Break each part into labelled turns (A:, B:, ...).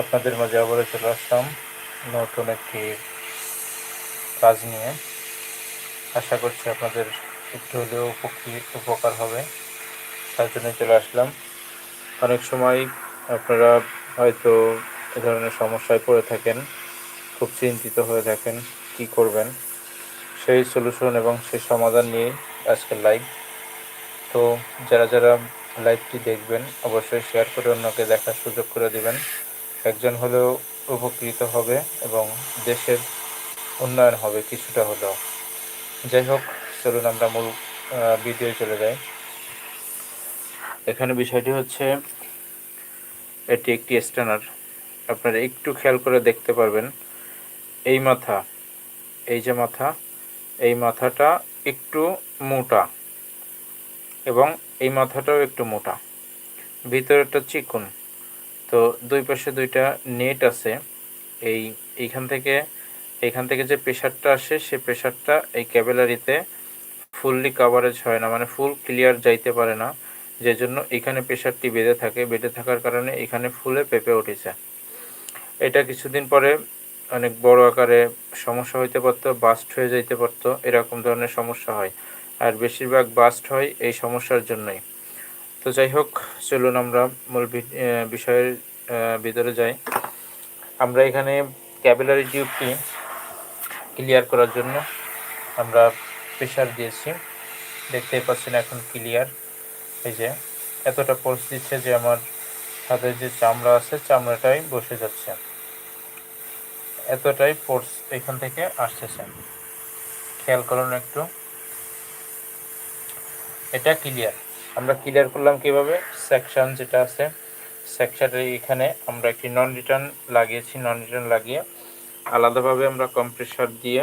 A: আপনাদের মাঝে আবারও চলে আসলাম নতুন একটি কাজ নিয়ে। আশা করছি আপনাদের একটু হলেও উপকার হবে। তার জন্য চলে আসলাম। অনেক সময় আপনারা হয়তো এ ধরনের সমস্যায় পড়ে থাকেন, খুব চিন্তিত হয়ে থাকেন, কি করবেন? সেই সলিউশন এবং সেই সমাধান নিয়ে আজকের লাইভ তো যারা যারা লাইভটি দেখবেন, অবশ্যই শেয়ার করে অন্যকে দেখার সুযোগ করে দিবেন। একজন হলেও উপকৃত হবে এবং দেশের উন্নয়ন হবে, কিছুটা হলেও। যাই হোক, চলুন আমরা মূল ভিডিও চলে যাই। এখানে বিষয়টি হচ্ছে, এটি একটি স্ট্যানার আপনারা একটু খেয়াল করে দেখতে পারবেন, এই মাথা, এই যে মাথা, এই মাথাটা একটু মোটা এবং এই মাথাটাও একটু মোটা। ভিতরেটা চিকুন। তো দুই পাশে দুইটা নেট আছে। এই এইখান থেকে এইখান থেকে যে প্রেশারটা আসে, সে প্রেশারটা এই ক্যাবেলারিতে ফুললি কাভারেজ হয় না মানে ফুল ক্লিয়ার যাইতে পারে না। যে জন্য এখানে প্রেশারটি বেঁধে থাকে, বেঁধে থাকার কারণে এখানে ফুলে পেঁপে উঠেছে। এটা কিছুদিন পরে অনেক বড় আকারে সমস্যা হইতে পারতো বাস্ট হয়ে যাইতে পারতো, এরকম ধরনের সমস্যা হয়। আর বেশিরভাগ বাস্ট হয় এই সমস্যার জন্যই। তো যাই হোক, চলুন আমরা মূল বিষয়ের ভিতরে যাই। আমরা এখানে ক্যাবেলারি টিউবটি ক্লিয়ার করার জন্য আমরা প্রেশার দিয়েছি। দেখতেই পাচ্ছেন এখন ক্লিয়ার। এই যে, এতটা পোর্স দিচ্ছে যে আমার হাতের যে চামড়া আছে, চামড়াটাই বসে যাচ্ছে। এতটাই ফোর্স এখান থেকে আসতেছে। খেয়াল করুন একটু। এটা ক্লিয়ার আমরা ক্লিয়ার করলাম কীভাবে? সেকশন যেটা আছে সেকশনের এখানে আমরা একটি নন রিটার্ন লাগিয়েছি নন রিটার্ন লাগিয়ে আলাদাভাবে আমরা কম্প্রেসার দিয়ে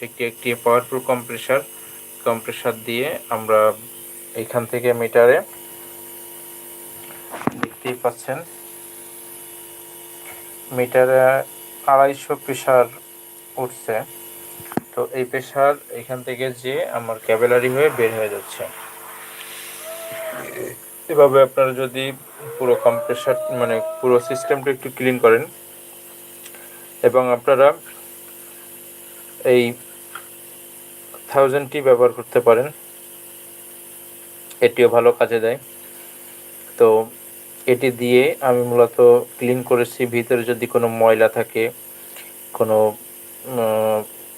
A: একটি একটি পাওয়ারফুল কম্প্রেসার কম্প্রেসার দিয়ে আমরা এখান থেকে মিটারে দেখতেই পাচ্ছেন মিটারে আড়াইশো প্রেশার উঠছে। তো এই প্রেশার এখান থেকে যে আমার ক্যাবেলারি হয়ে বের হয়ে যাচ্ছে। এভাবে আপনারা যদি পুরো কম্প্রেসার মানে পুরো সিস্টেমটা একটু ক্লিন করেন, এবং আপনারা এই থাউজেন্ডটি ব্যবহার করতে পারেন, এটিও ভালো কাজে দেয়। তো এটি দিয়ে আমি মূলত ক্লিন করেছি, ভিতরে যদি কোনো ময়লা থাকে, কোনো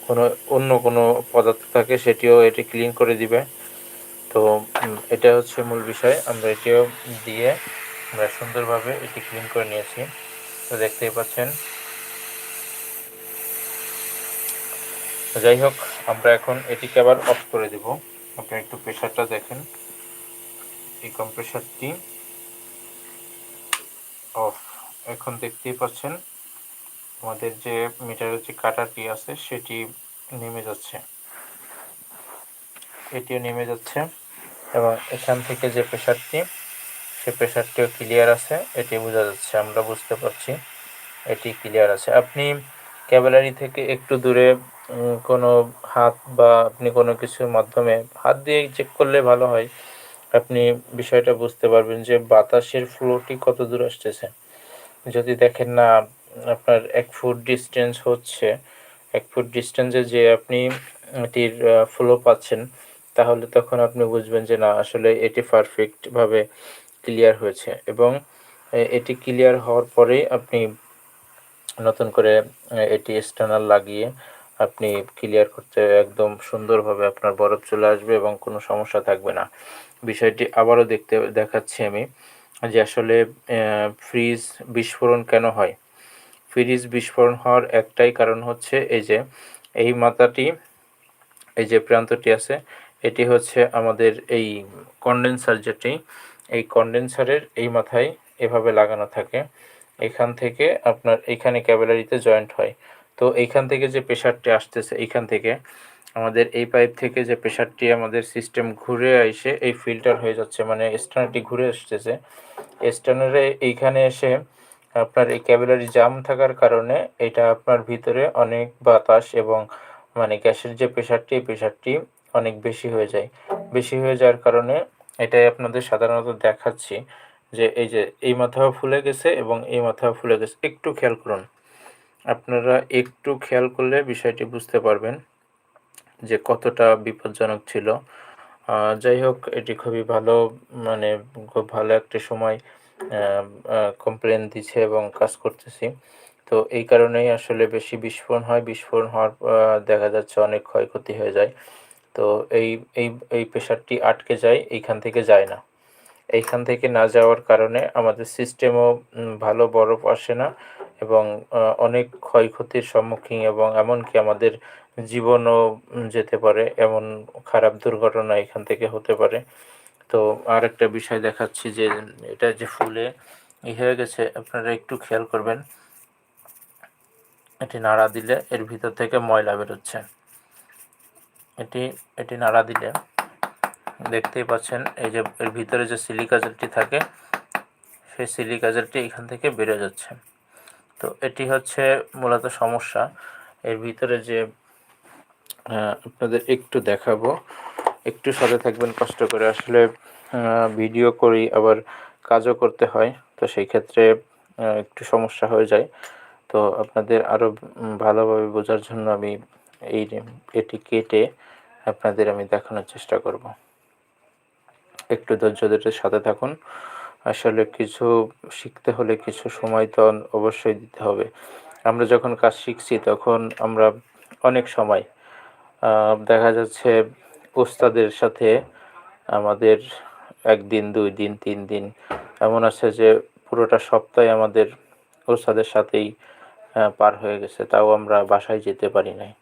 A: কোনো অন্য কোনো পদার্থ থাকে, সেটিও এটি ক্লিন করে দিবে। তো এটা হচ্ছে মূল বিষয়। আমরা এটিও দিয়ে আমরা সুন্দরভাবে এটি ক্লিন করে নিয়েছি। তো দেখতেই পাচ্ছেন। যাই হোক, আমরা এখন এটিকে আবার অফ করে দেব। আপনারা একটু প্রেশারটা দেখেন। এই কম্প্রেসারটি অফ এখন দেখতেই পাচ্ছেন, আমাদের যে মিটারের যে কাটারটি আছে, সেটি নেমে যাচ্ছে। এটিও নেমে যাচ্ছে। এবং এখান থেকে যে প্রেশারটি সে প্রেশারটিও ক্লিয়ার আছে, এটি বোঝা যাচ্ছে, আমরা বুঝতে পারছি এটি ক্লিয়ার আছে। আপনি ক্যাবেলারি থেকে একটু দূরে কোনো হাত বা আপনি কোনো কিছুর মাধ্যমে হাত দিয়ে চেক করলে ভালো হয়। আপনি বিষয়টা বুঝতে পারবেন যে বাতাসের ফ্লোটি কত দূর আসতেছে। যদি দেখেন না, আপনার এক ফুট ডিস্টেন্স হচ্ছে, এক ফুট ডিস্টেন্সে যে আপনি এটির ফ্লো পাচ্ছেন তাহলে তখন আপনি বুঝবেন যে না, আসলে এটি পারফেক্টভাবে ক্লিয়ার হয়েছে এবং এটি ক্লিয়ার হওয়ার পরেই আপনি নতুন করে এটি স্টানার লাগিয়ে আপনি ক্লিয়ার করতে একদম সুন্দরভাবে আপনার বরফ চলে আসবে এবং কোনো সমস্যা থাকবে না। বিষয়টি আবারও দেখতে, দেখাচ্ছি আমি যে আসলে ফ্রিজ বিস্ফোরণ কেন হয়? ফ্রিজ বিস্ফোরণ হওয়ার একটাই কারণ হচ্ছে এই যে, এই মাথাটি, এই যে প্রান্তটি আছে এটি হচ্ছে আমাদের এই কন্ডেন্সার যেটি, এই কন্ডেন্সারের এই মাথায় এভাবে লাগানো থাকে। এখান থেকে আপনার এখানে ক্যাবেলারিতে জয়েন্ট হয়। তো এইখান থেকে যে প্রেশারটি আসতেছে এইখান থেকে আমাদের এই পাইপ থেকে যে প্রেশারটি আমাদের সিস্টেম ঘুরে এসে এই ফিল্টার হয়ে যাচ্ছে মানে স্টানারটি ঘুরে আসতেছে। স্টানারে এইখানে এসে আপনার এই ক্যাবেলারি জাম থাকার কারণে এটা আপনার ভিতরে অনেক বাতাস এবং মানে গ্যাসের যে প্রেশারটি এই প্রেশারটি অনেক বেশি হয়ে যায়। বেশি হয়ে যাওয়ার কারণে এটাই আপনাদের সাধারণত দেখাচ্ছি যে এই যে এই মাথাও ফুলে গেছে এবং এই মাথাও ফুলে গেছে। একটু খেয়াল করুন। আপনারা একটু খেয়াল করলে বিষয়টি বুঝতে পারবেন যে কতটা বিপজ্জনক ছিল। যাই হোক, এটি খুবই ভালো মানে খুব ভালো একটা সময় কমপ্লেন দিচ্ছে এবং কাজ করতেছি। তো এই কারণেই আসলে বেশি বিস্ফোরণ হয়। বিস্ফোরণ হওয়ার দেখা যাচ্ছে অনেক ক্ষয়ক্ষতি হয়ে যায়। তো এই এই এই প্রেশারটি আটকে যায়, এইখান থেকে যায় না। এইখান থেকে না যাওয়ার কারণে আমাদের সিস্টেমও ভালো বরফ আসে না এবং অনেক ক্ষয়ক্ষতির সম্মুখীন এবং এমনকি আমাদের জীবনও যেতে পারে এমন খারাপ দুর্ঘটনা এখান থেকে হতে পারে। তো আর একটা বিষয় দেখাচ্ছি যে, এটা যে ফুলে ই হয়ে গেছে, আপনারা একটু খেয়াল করবেন। এটি নাড়া দিলে এর ভিতর থেকে ময়লা বেরোচ্ছে। এটি এটি নাড়া দিলে দেখতেই পাচ্ছেন এই যে এর ভিতরে যে সিলিকা জেলটি থাকে, সেই সিলিকা জেলটি এখান থেকে বেরো যাচ্ছে। তো এটি হচ্ছে মূলত সমস্যা। এর ভিতরে যে আপনাদের একটু দেখাবো। একটু সাথে থাকবেন, কষ্ট করে। আসলে ভিডিও করি, আবার কাজও করতে হয়। তো সেই ক্ষেত্রে একটু সমস্যা হয়ে যায়। তো আপনাদের আরও ভালোভাবে বোঝার জন্য আমি এই এটি কেটে আপনাদের আমি দেখানোর চেষ্টা করব। একটু ধৈর্য ধরে সাথে থাকুন। আসলে কিছু শিখতে হলে কিছু সময় তো অবশ্যই দিতে হবে। আমরা যখন কাজ শিখছি তখন আমরা অনেক সময় দেখা যাচ্ছে ওস্তাদের সাথে আমাদের একদিন, দুই দিন, তিন দিন এমন আছে যে পুরোটা সপ্তাহে আমাদের ওস্তাদের সাথেই পার হয়ে গেছে। তাও আমরা বাসায় যেতে পারি নাই।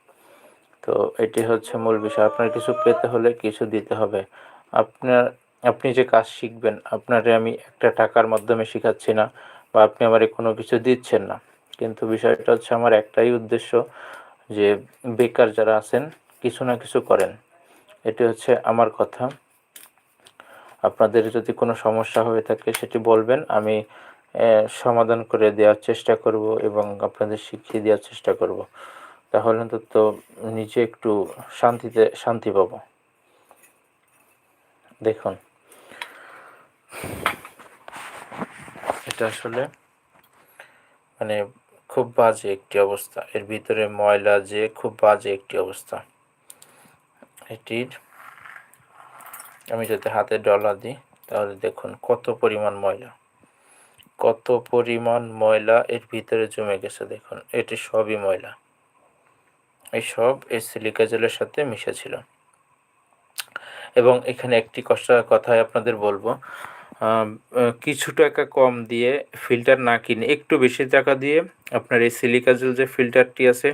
A: তো এটি হচ্ছে মূল বিষয়। আপনার কিছু পেতে হলে কিছু দিতে হবে। আপনার, আপনি যে কাজ শিখবেন, আপনারে আমি একটা টাকার মাধ্যমে শেখাচ্ছি না বা আপনি আমারে কোনো কিছু দিচ্ছেন না। কিন্তু বিষয়টা হচ্ছে আমার একটাই উদ্দেশ্য যে বেকার যারা আছেন, কিছু না কিছু করেন। এটি হচ্ছে আমার কথা। আপনাদের যদি কোনো সমস্যা হয়ে থাকে সেটি বলবেন, আমি সমাধান করে দেওয়ার চেষ্টা করব এবং আপনাদের শিখিয়ে দেওয়ার চেষ্টা করব। তাহলে অন্তত নিজে একটু শান্তিতে শান্তি পাব। দেখুন। এটা আসলে মানে খুব বাজে একটি অবস্থা। এর ভিতরে ময়লা যে খুব বাজে একটি অবস্থা। এটির আমি যদি হাতে ডলা দিই, তাহলে দেখুন কত পরিমাণ ময়লা। কত পরিমাণ ময়লা এর ভিতরে জমে গেছে দেখুন। এটি সবই ময়লা। এই সব এই সিলিকা জেলের সাথে মিশেছিল এবং এখানে একটি কষ্ট কথায় আপনাদের বলব কিছু টাকা কম দিয়ে ফিল্টার না কিনে একটু বেশি টাকা দিয়ে আপনার এই সিলিকা জেল যে ফিল্টারটি আছে,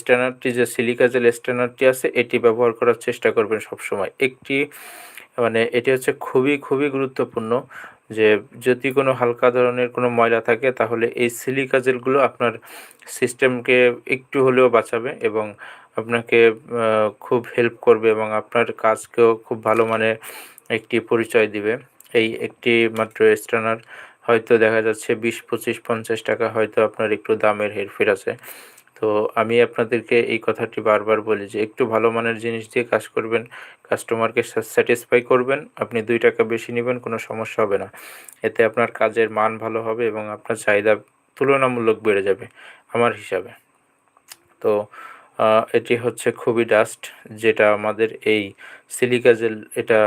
A: স্ট্যান্ডার্ডটি যে সিলিকা জেল স্ট্যান্ডার্ডটি আছে, এটি ব্যবহার করার চেষ্টা করবেন সবসময়। একটি মানে এটি হচ্ছে খুবই খুবই গুরুত্বপূর্ণ। যে যদি কোনো হালকা ধরনের কোনো ময়লা থাকে, তাহলে এই সিলিকা জেলগুলো আপনার সিস্টেমকে একটু হলেও বাঁচাবে এবং আপনাকে খুব হেল্প করবে এবং আপনার কাজকেও খুব ভালো মানের একটি পরিচয় দিবে। এই একটি মাত্র স্ট্যানার, হয়তো দেখা যাচ্ছে বিশ, পঁচিশ, পঞ্চাশ টাকা হয়তো আপনার একটু দামের হেরফের আছে। তো আমি আপনাদেরকে এই কথাটি বারবার বলি যে একটু ভালো মানের জিনিস দিয়ে কাজ করবেন কাস্টমারকে স্যাটিসফাই করবেন, আপনি দুই টাকা বেশি নেবেন, কোনো সমস্যা হবে না। এতে আপনার কাজের মান ভালো হবে এবং আপনার চাহিদা তুলনামূলক বেড়ে যাবে আমার হিসাবে। তো এটি হচ্ছে খুবই ডাস্ট যেটা আমাদের এই সিলিকা জেল এটা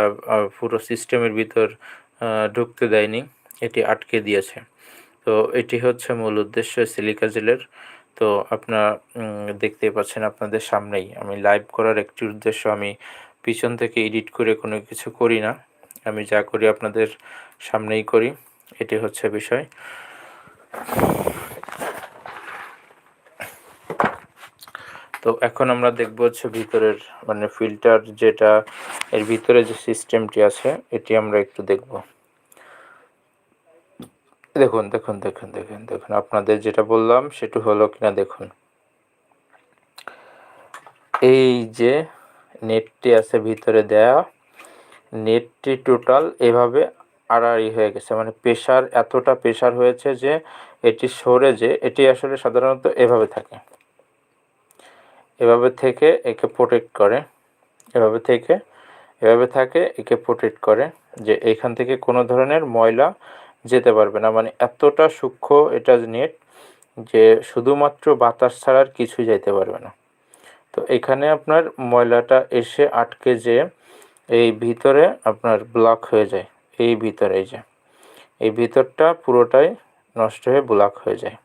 A: পুরো সিস্টেমের ভিতর ঢুকতে দেয়নি, এটি আটকে দিয়েছে। তো এটি হচ্ছে মূল উদ্দেশ্য সিলিকা জেলের তো আপনারা দেখতেই পাচ্ছেন আপনাদের সামনেই। আমি লাইভ করার একটি উদ্দেশ্য, আমি পিছন থেকে এডিট করে কোনো কিছু করি না। আমি যা করি আপনাদের সামনেই করি। এটি হচ্ছে বিষয়। তো এখন আমরা দেখব হচ্ছে ভিতরের মানে ফিল্টার যেটা, এর ভিতরে যে সিস্টেমটি আছে, এটি আমরা একটু দেখব। দেখুন দেখুন দেখুন দেখুন দেখুন। আপনাদের যেটা বললাম, সেটা হলো কিনা দেখুন। এই যে নেটটি আছে ভিতরে দেয়া, নেটটি টোটাল এভাবে আড়াআড়ি হয়ে গেছে। মানে প্রেশার এতটা প্রেশার হয়েছে যে এটি সরে যে, এটি আসলে সাধারণত এভাবে থাকে। এভাবে থেকে একে প্রোটেক্ট করে। এভাবে থেকে, এভাবে থাকে, একে প্রোটেক্ট করে। যে এইখান থেকে কোনো ধরনের ময়লা যেতে পারবে না। মানে এতটা সূক্ষ্ম এটা নেট যে শুধুমাত্র বাতাস ছাড়া আর কিছুই যাইতে পারবে না। তো এখানে আপনার ময়লাটা এসে আটকে যে এই ভিতরে আপনার ব্লক হয়ে যায়। এই ভিতরে এই যে, এই ভিতরটা পুরোটাই নষ্ট হয়ে ব্লক হয়ে যায়।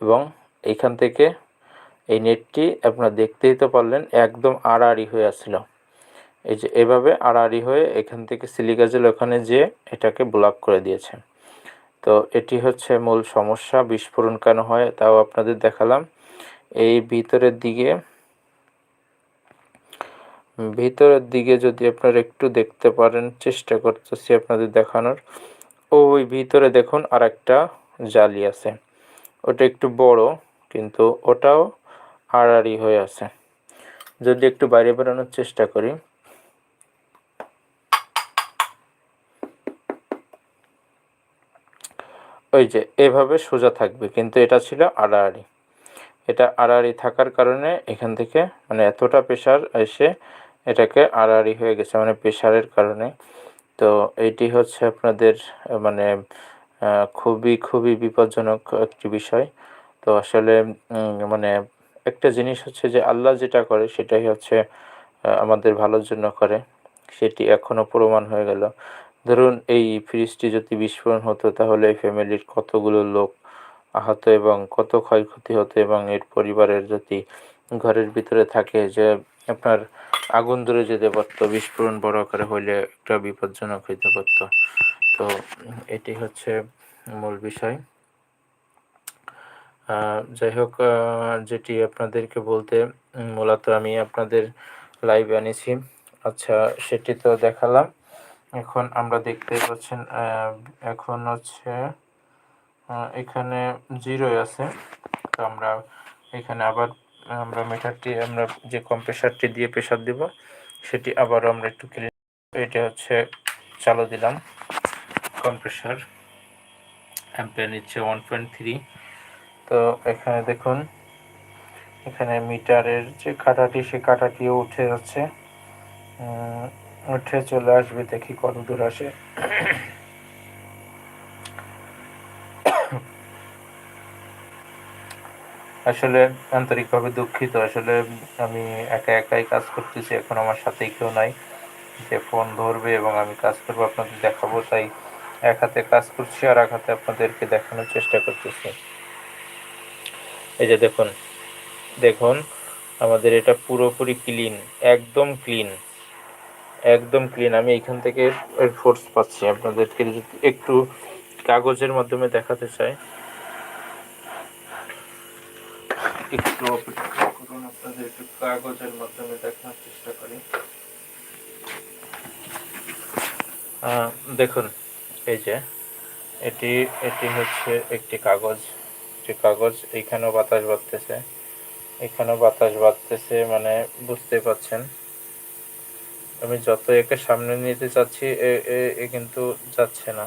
A: এবং এইখান থেকে এই নেটটি আপনার দেখতেই তো পারলেন, একদম আড়াআড়ি হয়ে আসছিল। এই যে এভাবে আড়াআড়ি হয়ে এখান থেকে সিলিকা জেল ওখানে যে এটাকে ব্লক করে দিয়েছে। তো এটি হচ্ছে মূল সমস্যা, বিস্ফোরণ কেন হয় তাও আপনাদের দেখালাম। এই ভিতরের দিকে ভিতরের দিকে যদি আপনারা একটু দেখতে পারেন, চেষ্টা করতেছি আপনাদের দেখানোর। ওই ভিতরে দেখুন আর একটা জালি আছে। ওটা একটু বড়, কিন্তু ওটাও আড়াআড়ি হয়ে আছে। যদি একটু বাইরে বেরোনোর চেষ্টা করি। ওই যে, এভাবে সোজা থাকবে। কিন্তু এটা ছিল আড়াআড়ি। এটা আড়াআড়ি থাকার কারণে এখান থেকে মানে এতটা প্রেশার এসে এটাকে আড়াআড়ি হয়ে গেছে মানে প্রেশারের কারণে। তো এটি হচ্ছে আপনাদের মানে খুবই খুবই বিপজ্জনক একটি বিষয়। তো আসলে মানে একটা জিনিস হচ্ছে যে, আল্লাহ যেটা করে সেটাই হচ্ছে আমাদের ভালোর জন্য করে। সেটি এখনও প্রমাণ হয়ে গেল। ধরুন, এই ফ্রিজটি যদি বিস্ফোরণ হতো, তাহলে এই ফ্যামিলির কতগুলো লোক আহত এবং কত ক্ষয়ক্ষতি হতো এবং এর পরিবারের যদি ঘরের ভিতরে থাকে যে আপনার আগুন ধরে যেতে পারতো, বিস্ফোরণ বড় আকারে হইলে একটা বিপজ্জনক হইতে পারতো। তো এটি হচ্ছে মূল বিষয়। যাই হোক যেটি আপনাদেরকে বলতে, মূলত আমি আপনাদের লাইভ এনেছি আচ্ছা সেটি তো দেখালাম। এখন আমরা দেখতে পাচ্ছেন এখন হচ্ছে এখানে জিরোই আছে। তো আমরা এখানে আবার, আমরা মিটারটি আমরা যে কম্প্রেসারটি দিয়ে প্রেশার দেব, সেটি আবারও আমরা একটু ক্লিন এটা হচ্ছে চালু দিলাম। কম্প্রেসার অ্যাম্পিয়ার নিচ্ছে ওয়ান পয়েন্ট থ্রি তো এখানে দেখুন, এখানে মিটারের যে কাটাটি, সে কাটাটিও উঠে যাচ্ছে। উঠে চলে আসবে, দেখি কত দূর আসে। আসলে আন্তরিকভাবে দুঃখিত। আসলে আমি একা একাই কাজ করতেছি, এখন আমার সাথেই কেউ নাই। যে ফোন ধরবে এবং আমি কাজ করব, আপনাদের দেখাবো, তাই এক হাতে কাজ করছি আর এক হাতে আপনাদেরকে দেখানোর চেষ্টা করতেছি। এই যে দেখুন দেখুন, আমাদের এটা পুরোপুরি ক্লিন একদম ক্লিন একদম ক্লিন আমি এখান থেকে ফোর্স পাচ্ছি আপনাদেরকে একটু কাগজের মাধ্যমে দেখাতে চাই। একটু একটু কাগজের মাধ্যমে দেখানোর চেষ্টা করি। দেখুন, এই যে, এটি এটি হচ্ছে একটি কাগজ। যে কাগজ এইখানেও বাতাস বাঁধতেছে এখানেও বাতাস বাঁধতেছে মানে বুঝতে পাচ্ছেন। আমি যত একে সামনে নিতে চাচ্ছি, এ কিন্তু যাচ্ছে না।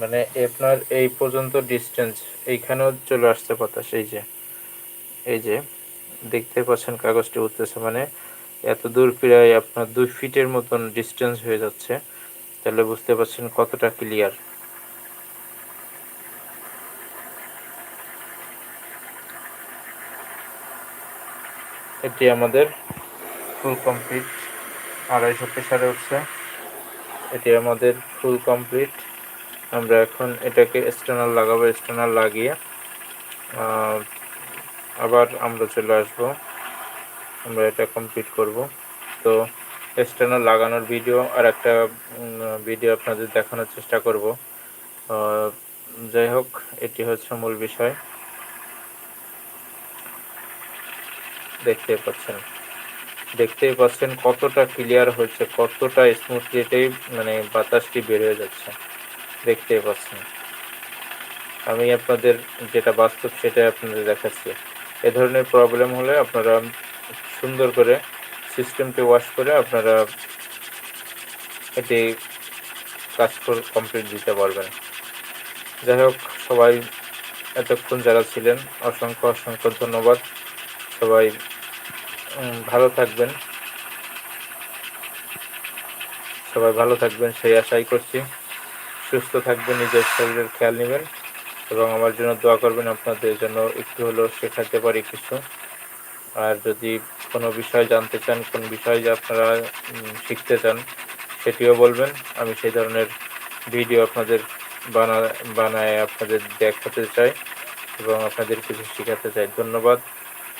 A: মানে আপনার এই পর্যন্ত ডিস্টেন্স এইখানেও চলে আসছে বাতাস, এই যে। এই যে দেখতে পাচ্ছেন কাগজটি উঠতেছে। মানে এত দূর প্রায় আপনার দুই ফিটের মতন ডিস্টেন্স হয়ে যাচ্ছে। তাহলে বুঝতে পারছেন কতটা ক্লিয়ার এটি আমাদের ফুল কমপ্লিট আড়াইশো প্রেশারে উঠছে। এটি আমাদের ফুল কমপ্লিট আমরা এখন এটাকে স্টেনার লাগাবো স্টেনার লাগিয়ে। আবার আমরা চলে আসব। আমরা এটা কমপ্লিট করব। তো স্টেনার লাগানোর ভিডিও আর একটা ভিডিও আপনাদের দেখানোর চেষ্টা করব। যাই হোক, এটি হচ্ছে মূল বিষয়। দেখতে পাচ্ছেন। দেখতেই পাচ্ছেন কতটা ক্লিয়ার হয়েছে, কতটা স্মুথলি এটাই মানে বাতাসটি বের হয়ে যাচ্ছে। দেখতেই পাচ্ছেন। আমি আপনাদের যেটা বাস্তব সেটাই আপনাদের দেখাচ্ছি। এ ধরনের প্রবলেম হলে আপনারা সুন্দর করে সিস্টেমটি ওয়াশ করে আপনারা এটি কাজ কমপ্লিট দিতে পারবেন। যাই হোক, সবাই এতক্ষণ যারা ছিলেন, অসংখ্য অসংখ্য ধন্যবাদ। সবাই ভালো থাকবেন। সবাই ভালো থাকবেন, সেই আশাই করছি। সুস্থ থাকবেন, নিজের শরীরের খেয়াল নেবেন এবং আমার জন্য দোয়া করবেন, আপনাদের জন্য একটু হলেও শেখাতে পারি কিছু। আর যদি কোনো বিষয় জানতে চান, কোন বিষয় যে আপনারা শিখতে চান, সেটিও বলবেন। আমি সেই ধরনের ভিডিও আপনাদের বানা, বানায় আপনাদের দেখাতে চাই এবং আপনাদের কিছু শেখাতে চাই। ধন্যবাদ।